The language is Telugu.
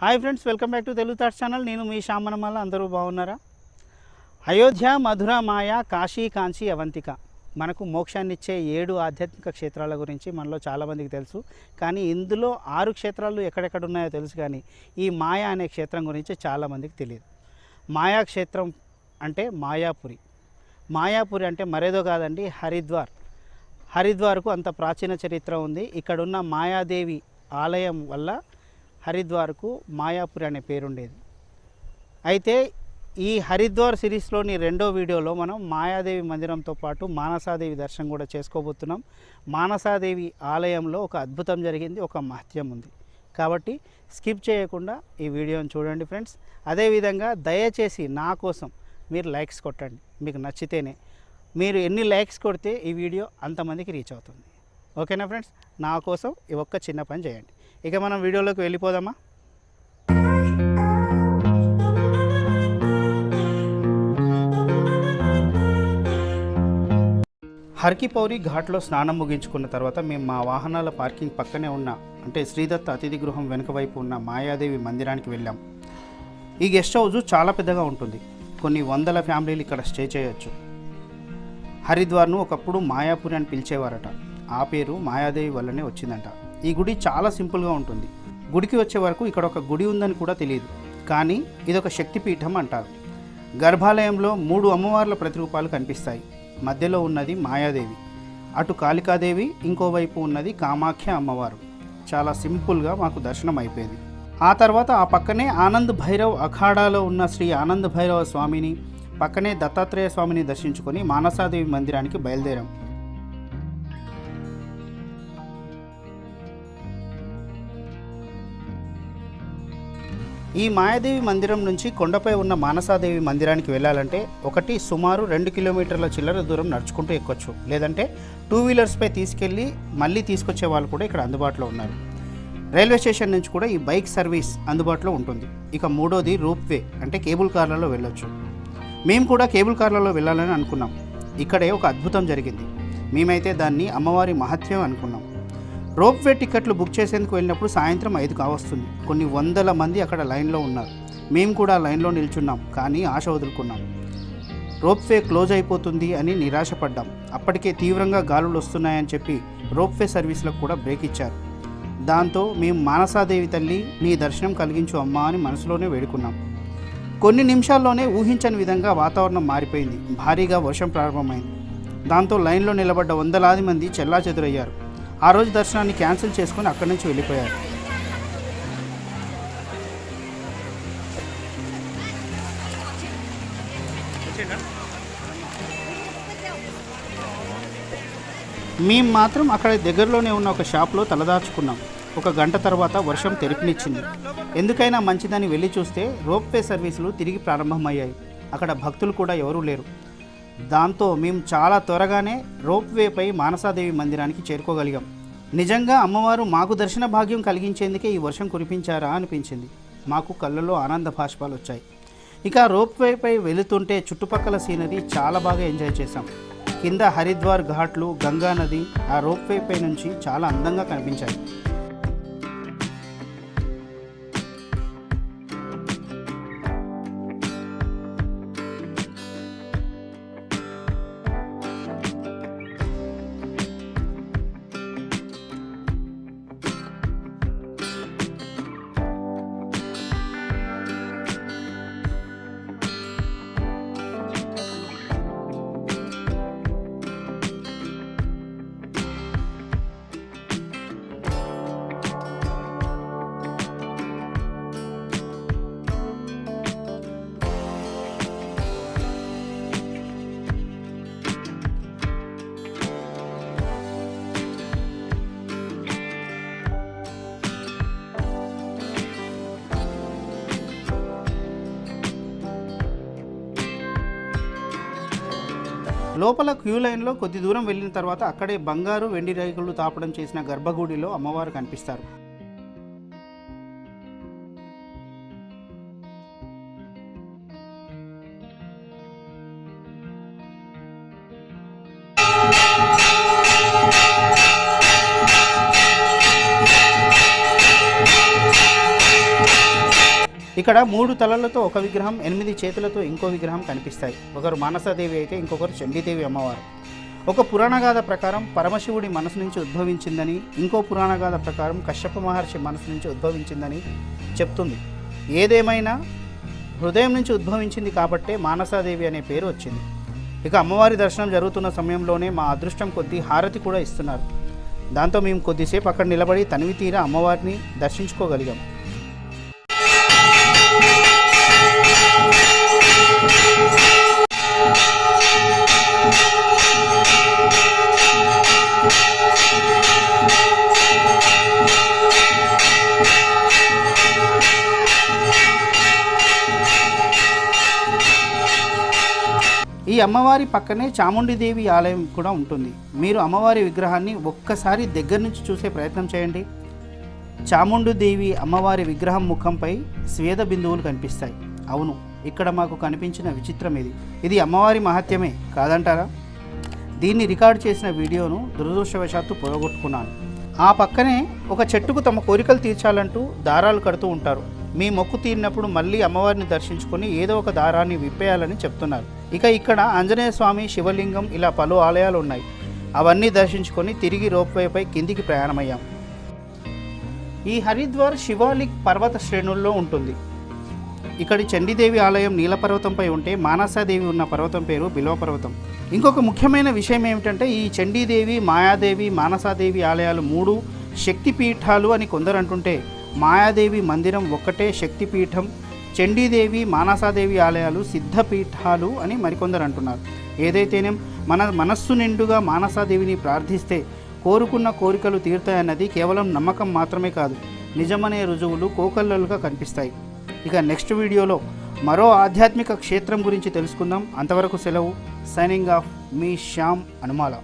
Hi friends welcome back to Telugu thoughts channel నేను మీ శ్యామనమల్ల అందరూ బాగున్నారా? అయోధ్య మధుర మాయ కాశీ కాంచి అవంతిక. మనకు మోక్షాన్ని ఇచ్చే ఏడు ఆధ్యాత్మిక క్షేత్రాల గురించి మనలో చాలామందికి తెలుసు. కానీ ఇందులో ఆరు క్షేత్రాలు ఎక్కడెక్కడ ఉన్నాయో తెలుసు కానీ ఈ మాయా అనే క్షేత్రం గురించి చాలామందికి తెలియదు. మాయా క్షేత్రం అంటే మాయాపురి. మాయాపురి అంటే మరేదో కాదండి హరిద్వార్. హరిద్వార్కు అంత ప్రాచీన చరిత్ర ఉంది. ఇక్కడున్న మాయాదేవి ఆలయం వల్ల హరిద్వార్కు మాయాపురి అనే పేరుండేది. అయితే ఈ హరిద్వార్ సిరీస్లోని రెండో వీడియోలో మనం మాయాదేవి మందిరంతో పాటు మానసాదేవి దర్శనం కూడా చేసుకోబోతున్నాం. మానసాదేవి ఆలయంలో ఒక అద్భుతం జరిగింది ఒక మహత్యం ఉంది. కాబట్టి స్కిప్ చేయకుండా ఈ వీడియోని చూడండి ఫ్రెండ్స్. అదేవిధంగా దయచేసి నా కోసం మీరు లైక్స్ కొట్టండి మీకు నచ్చితేనే. మీరు ఎన్ని లైక్స్ కొడితే ఈ వీడియో అంతమందికి రీచ్ అవుతుంది. ఓకేనా ఫ్రెండ్స్? నా కోసం ఈ ఒక్క చిన్న పని చేయండి. ఇక మనం వీడియోలోకి వెళ్ళిపోదామా? హర్కిపౌరి ఘాట్లో స్నానం ముగించుకున్న తర్వాత మేము మా వాహనాల పార్కింగ్ పక్కనే ఉన్న అంటే శ్రీదత్త అతిథి గృహం వెనుక వైపు ఉన్న మాయాదేవి మందిరానికి వెళ్ళాం. ఈ గెస్ట్ హౌస్ చాలా పెద్దగా ఉంటుంది. కొన్ని వందల ఫ్యామిలీలు ఇక్కడ స్టే చేయొచ్చు. హరిద్వార్ను ఒకప్పుడు మాయాపురి అని పిలిచేవారట. ఆ పేరు మాయాదేవి వల్లనే వచ్చిందంట. ఈ గుడి చాలా సింపుల్గా ఉంటుంది. గుడికి వచ్చే వరకు ఇక్కడ ఒక గుడి ఉందని కూడా తెలియదు. కానీ ఇదొక శక్తిపీఠం అంటారు. గర్భాలయంలో మూడు అమ్మవార్ల ప్రతిరూపాలు కనిపిస్తాయి. మధ్యలో ఉన్నది మాయాదేవి. అటు కాళికాదేవి ఇంకోవైపు ఉన్నది కామాఖ్య అమ్మవారు. చాలా సింపుల్గా మాకు దర్శనం అయిపోయింది. ఆ తర్వాత ఆ పక్కనే ఆనంద్ భైరవ్ అఖాడాలో ఉన్న శ్రీ ఆనంద్ భైరవ స్వామిని పక్కనే దత్తాత్రేయ స్వామిని దర్శించుకొని మానసాదేవి మందిరానికి బయలుదేరాం. ఈ మాయాదేవి మందిరం నుంచి కొండపై ఉన్న మానసాదేవి మందిరానికి వెళ్ళాలంటే ఒకటి సుమారు రెండు కిలోమీటర్ల చిల్లర దూరం నడుచుకుంటూ ఎక్కొచ్చు. లేదంటే టూ వీలర్స్పై తీసుకెళ్ళి మళ్ళీ తీసుకొచ్చే వాళ్ళు కూడా ఇక్కడ అందుబాటులో ఉన్నారు. రైల్వే స్టేషన్ నుంచి కూడా ఈ బైక్ సర్వీస్ అందుబాటులో ఉంటుంది. ఇక మూడోది రూప్ వే అంటే కేబుల్ కార్లలో వెళ్ళొచ్చు. మేము కూడా కేబుల్ కార్లలో వెళ్ళాలని అనుకున్నాం. ఇక్కడే ఒక అద్భుతం జరిగింది. మేమైతే దాన్ని అమ్మవారి మహత్యం అనుకున్నాం. రోప్ వే టికెట్లు బుక్ చేసేందుకు వెళ్ళినప్పుడు సాయంత్రం ఐదు కావస్తుంది. కొన్ని వందల మంది అక్కడ లైన్లో ఉన్నారు. మేము కూడా లైన్లో నిల్చున్నాం కానీ ఆశ వదులుకున్నాం. రోప్ వే క్లోజ్ అయిపోతుంది అని నిరాశపడ్డాం. అప్పటికే తీవ్రంగా గాలులు వస్తున్నాయని చెప్పి రోప్వే సర్వీసులకు కూడా బ్రేక్ ఇచ్చారు. దాంతో మేము మానసాదేవి తల్లి నీ దర్శనం కలిగించు అమ్మా అని మనసులోనే వేడుకున్నాం. కొన్ని నిమిషాల్లోనే ఊహించని విధంగా వాతావరణం మారిపోయింది. భారీగా వర్షం ప్రారంభమైంది. దాంతో లైన్లో నిలబడ్డ వందలాది మంది చెల్లా చెదురయ్యారు ఆ రోజు దర్శనాన్ని క్యాన్సిల్ చేసుకుని అక్కడి నుంచి వెళ్ళిపోయారు. మేము మాత్రం అక్కడ దగ్గరలోనే ఉన్న ఒక షాప్లో తలదాచుకున్నాం. ఒక గంట తర్వాత వర్షం తెరిపినిచ్చింది. ఎందుకైనా మంచిదని వెళ్ళి చూస్తే రోప్వే సర్వీసులు తిరిగి ప్రారంభమయ్యాయి. అక్కడ భక్తులు కూడా ఎవరూ లేరు. దాంతో మేము చాలా త్వరగానే రోప్వేపై మానసాదేవి మందిరానికి చేరుకోగలిగాం. నిజంగా అమ్మవారు మాకు దర్శన భాగ్యం కలిగించేందుకే ఈ వర్షం కురిపించారా అనిపించింది. మాకు కళ్ళలో ఆనంద భాష్పాలు వచ్చాయి. ఇక రోప్వేపై వెళుతుంటే చుట్టుపక్కల సీనరీ చాలా బాగా ఎంజాయ్ చేశాం. కింద హరిద్వార్ ఘాట్లు గంగా నది ఆ రోప్వేపై నుంచి చాలా అందంగా కనిపించాయి. లోపల క్యూ లైన్లో కొద్ది దూరం వెళ్ళిన తర్వాత అక్కడే బంగారు వెండి రేకులు తాపడం చేసిన గర్భగుడిలో అమ్మవారు కనిపిస్తారు. ఇక్కడ మూడు తలలతో ఒక విగ్రహం ఎనిమిది చేతులతో ఇంకో విగ్రహం కనిపిస్తాయి. ఒకరు మానసాదేవి అయితే ఇంకొకరు చండీదేవి అమ్మవారు. ఒక పురాణగాథ ప్రకారం పరమశివుడి మనసు నుంచి ఉద్భవించిందని ఇంకో పురాణగాథ ప్రకారం కశ్యప మహర్షి మనసు నుంచి ఉద్భవించిందని చెప్తుంది. ఏదేమైనా హృదయం నుంచి ఉద్భవించింది కాబట్టే మానసాదేవి అనే పేరు వచ్చింది. ఇక అమ్మవారి దర్శనం జరుగుతున్న సమయంలోనే మా అదృష్టం కొద్దీ హారతి కూడా ఇస్తున్నారు. దాంతో మేము కొద్దిసేపు అక్కడ నిలబడి తనివి తీర అమ్మవారిని దర్శించుకోగలిగాం. అమ్మవారి పక్కనే చాముండిదేవి ఆలయం కూడా ఉంటుంది. మీరు అమ్మవారి విగ్రహాన్ని ఒక్కసారి దగ్గర నుంచి చూసే ప్రయత్నం చేయండి. చాముండుదేవి అమ్మవారి విగ్రహం ముఖంపై స్వేద బిందువులు కనిపిస్తాయి. అవును ఇక్కడ మాకు కనిపించిన విచిత్రం ఇది. ఇది అమ్మవారి మహత్యమే కాదంటారా? దీన్ని రికార్డ్ చేసిన వీడియోను దురదృష్టవశాత్తు పొరగొట్టుకున్నాను ఆ పక్కనే ఒక చెట్టుకు తమ కోరికలు తీర్చాలంటూ దారాలు కడుతూ ఉంటారు. మీ మొక్కు తీరినప్పుడు మళ్ళీ అమ్మవారిని దర్శించుకొని ఏదో ఒక దారాన్ని విప్పేయాలని చెప్తున్నారు. ఇక ఇక్కడ ఆంజనేయ స్వామి శివలింగం ఇలా పలు ఆలయాలు ఉన్నాయి అవన్నీ దర్శించుకొని తిరిగి రోప్వేపై కిందికి ప్రయాణమయ్యాం. ఈ హరిద్వార్ శివాలిక్ పర్వత శ్రేణుల్లో ఉంటుంది. ఇక్కడి చండీదేవి ఆలయం నీలపర్వతంపై ఉంటే మానసాదేవి ఉన్న పర్వతం పేరు బిలోపర్వతం ఇంకొక ముఖ్యమైన విషయం ఏమిటంటే ఈ చండీదేవి మాయాదేవి మానసాదేవి ఆలయాలు మూడు శక్తిపీఠాలు అని కొందరు అంటుంటే మాయాదేవి మందిరం ఒక్కటే శక్తిపీఠం చండీదేవి మానసాదేవి ఆలయాలు సిద్ధపీఠాలు అని మరికొందరు అంటున్నారు. ఏదైతేనేం మన మనస్సు నిండుగా మానసాదేవిని ప్రార్థిస్తే కోరుకున్న కోరికలు తీరుతాయన్నది కేవలం నమ్మకం మాత్రమే కాదు నిజమనే రుజువులు కోకల్లలుగా కనిపిస్తాయి. ఇక నెక్స్ట్ వీడియోలో మరో ఆధ్యాత్మిక క్షేత్రం గురించి తెలుసుకుందాం. అంతవరకు సెలవు. సైనింగ్ ఆఫ్ మీ శ్యామ్ అనుమాల.